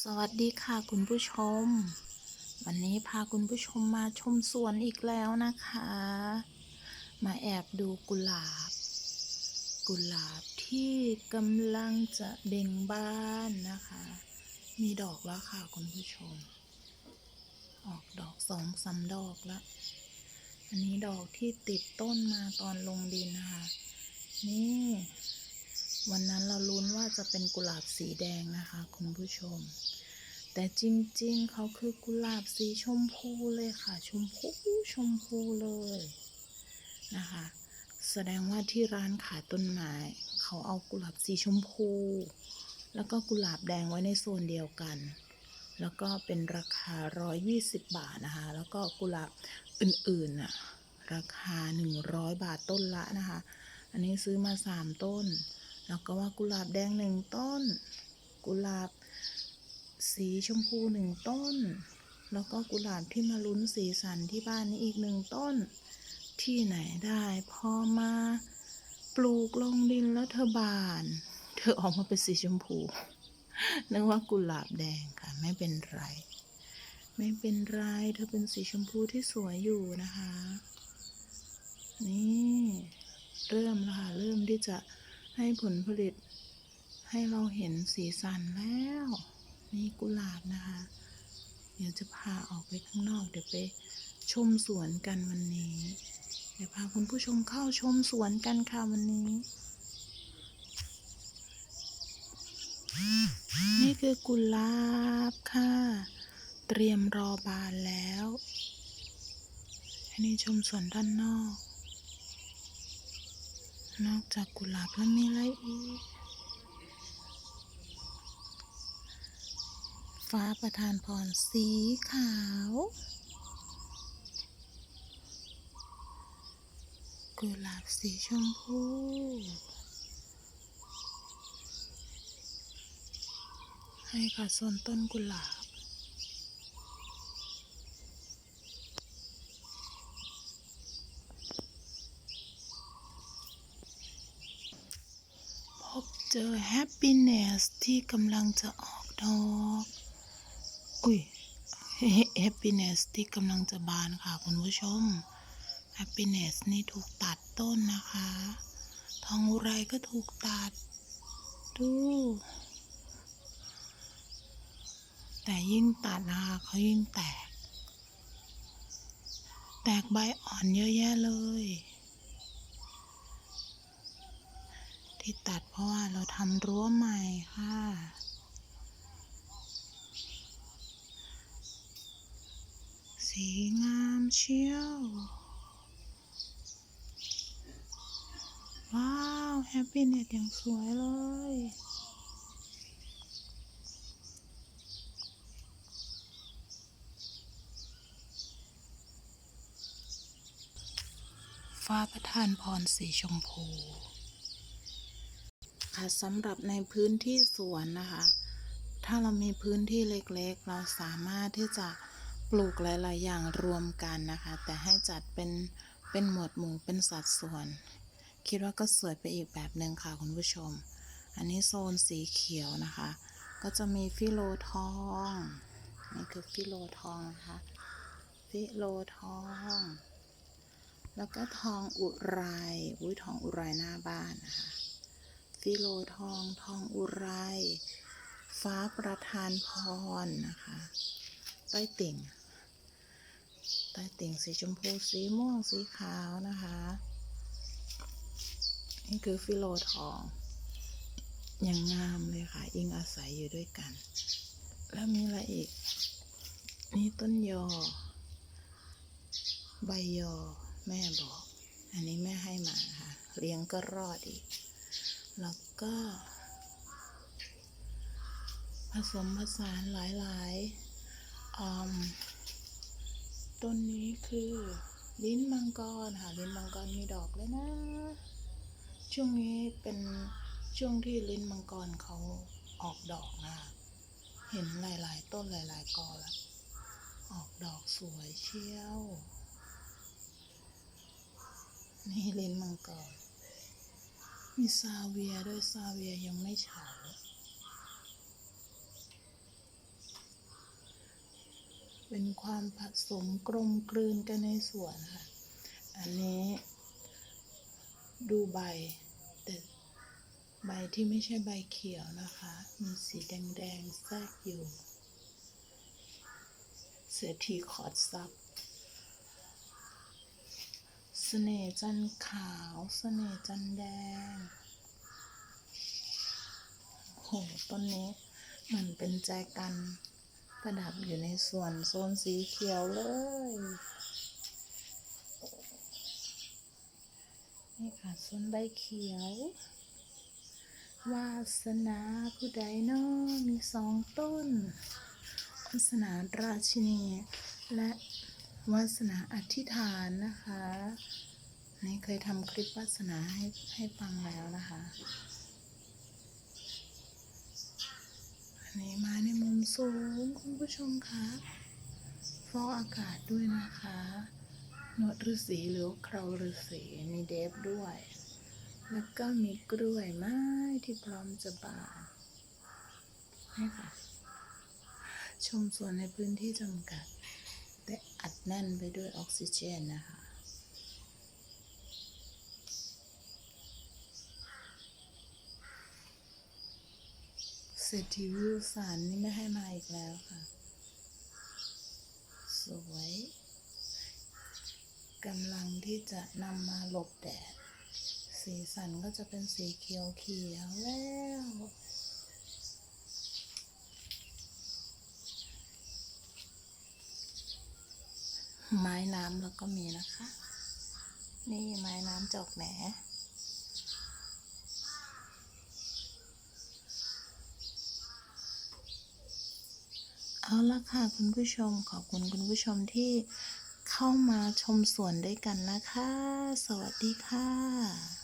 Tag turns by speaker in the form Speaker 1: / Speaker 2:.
Speaker 1: สวัสดีค่ะคุณผู้ชม วันนี้พาคุณผู้ชมมาชมสวนอีกแล้วนะคะ มาแอบดูกุหลาบ กุหลาบที่กำลังจะเบ่งบานนะคะ มีดอกแล้วค่ะคุณผู้ชม ออกดอกสองสามดอกแล้วอันนี้ดอกที่ติดต้นมาตอนลงดินนะคะ นี่ วันนั้นเราลุ้นว่าจะเป็นกุหลาบสีแดงนะคะ คุณผู้ชม แต่จริงๆ เขาคือกุหลาบสีชมพูเลยค่ะ ชมพูชมพูเลยนะคะ แสดงว่าที่ร้านขายต้นไม้เขาเอากุหลาบสีชมพู แล้วก็กุหลาบแดงไว้ในโซนเดียวกัน แล้วก็เป็นราคา 120 บาทนะคะ แล้วก็กุหลาบอื่นๆน่ะราคา 100 บาทต้นละนะคะ อันนี้ซื้อมา 3 ต้น แล้วก็ว่ากุหลาบแดงหนึ่งต้น กุหลาบสีชมพูหนึ่งต้น แล้วก็กุหลาบที่มาลุ้นสีสันที่บ้านนี้อีกหนึ่งต้น ที่ไหนได้พอมาปลูกลงดินแล้วเธอบาน เธอออกมาเป็นสีชมพู นึกว่ากุหลาบแดงค่ะ ไม่เป็นไร ไม่เป็นไร เธอเป็นสีชมพูที่สวยอยู่นะคะ นี่ เริ่มแล้วค่ะ เริ่มที่จะ ให้ผลผลิต ให้เราเห็นสีสันแล้ว นี่กุหลาบนะคะ เดี๋ยวจะพาออกไปข้างนอก เดี๋ยวไปชมสวนกันวันนี้ เดี๋ยวพาคุณผู้ชมเข้าชมสวนกันค่ะวันนี้ นี่คือกุหลาบค่ะ เตรียมรอบานแล้วอันนี้ชมสวนด้านนอก นอกจากกุหลาบแล้วมีอะไรอีก ฟ้าประทานพรสีขาว กุหลาบสีชมพูให้ค่ะส่วนต้นกุหลาบ พบ เจอ happiness ที่กำลังจะออกดอก อุ้ย happiness ที่กำลังจะบานค่ะคุณผู้ชม happiness นี่ถูกตัดต้นนะคะ ทองอุไรก็ถูกตัด ดู แต่ยิ่งตัดนะคะเขายิ่งแตก แตกใบอ่อนเยอะแยะเลย ที่ตัดเพราะว่าเราทำรั้วใหม่ค่ะ สีงามเชียว ว้าว แฮปปี้เน็ตอย่างสวยเลยฟ้าประทานพรสีชมพู ค่ะสำหรับในพื้นที่สวนนะคะ ถ้าเรามีพื้นที่เล็กๆ เราสามารถที่จะปลูกหลาย ๆ อย่างรวมกันนะคะ แต่ให้จัดเป็นเป็นหมวดหมู่เป็นสัดส่วน คิดว่าก็สวยไปอีกแบบหนึ่งค่ะคุณผู้ชม อันนี้โซนสีเขียวนะคะ ก็จะมีฟิโลทองนี่คือฟิโลทองนะคะฟิโลทอง แล้วก็ทองอุไรอุ้ยทองอุไรหน้าบ้านนะคะ ฟิโลทองทองอุไร ฟ้าประทานพรนะคะใต้ติ่งใต้ติ่งสีชมพูสีม่วงสีขาวนะคะ นี่คือฟิโลทองอย่างงามเลยค่ะ อิงอาศัยอยู่ด้วยกัน แล้วมีอะไรอีก นี่ต้นยอ ใบยอแม่บอก อันนี้แม่ให้มานะคะเลี้ยงก็รอดอีก แล้วก็ ผสมผสานหลายๆอืมต้นนี้คือ ลิ้นมังกรค่ะลิ้นมังกรมีดอกแล้วนะ ช่วงนี้เป็นช่วงที่ลิ้นมังกรเขาออกดอกนะคะเห็นหลาย ๆ ต้นหลาย ๆกอแล้วออกดอกสวยเชี่ยว นี่ลิ้นมังกร มีซาเวียด้วยซาเวียยังไม่เฉาเป็นความผสมกลมกลืนกันในสวนค่ะ อันนี้ดูใบ แต่ใบที่ไม่ใช่ใบเขียวนะคะ มีสีแดงๆแทรกอยู่ เสือทีขอดซับ สน่ห์จันขาว เสน่ห์จันแดง โห ต้นนี้เหมือนเป็นแจกันประดับอยู่ในส่วนโซนสีเขียวเลย นี่ค่ะโซนใบเขียว วาสนาผู้ใดเนาะมีสองต้นวาสนาราชินีและ วาสนาอธิษฐานนะคะนี่เคยทำคลิปวาสนาให้ให้ฟังแล้วนะคะ อันนี้มาในมุมสูงคุณผู้ชมคะฟอกอากาศด้วยนะคะหนวดฤาษีหรือเคราฤาษีมีเดฟด้วย แล้วก็มีกล้วยไม้ที่พร้อมจะบานนี่ค่ะ ชมสวนในพื้นที่จำกัด อัดแน่นไปด้วยออกซิเจนนะคะเศรษฐีวิวสันนี่ไม่ให้มาอีกแล้วค่ะ สวยกำลังที่จะนำมาหลบแดด สีสันก็จะเป็นสีเขียวเขียวๆแล้ว ไม้น้ำแล้วก็มีนะคะ นี่ไม้น้ำจอกแหนเอาละค่ะคุณผู้ชมขอบคุณคุณผู้ชมที่เข้ามาชมสวนด้วยกันนะคะ สวัสดีค่ะ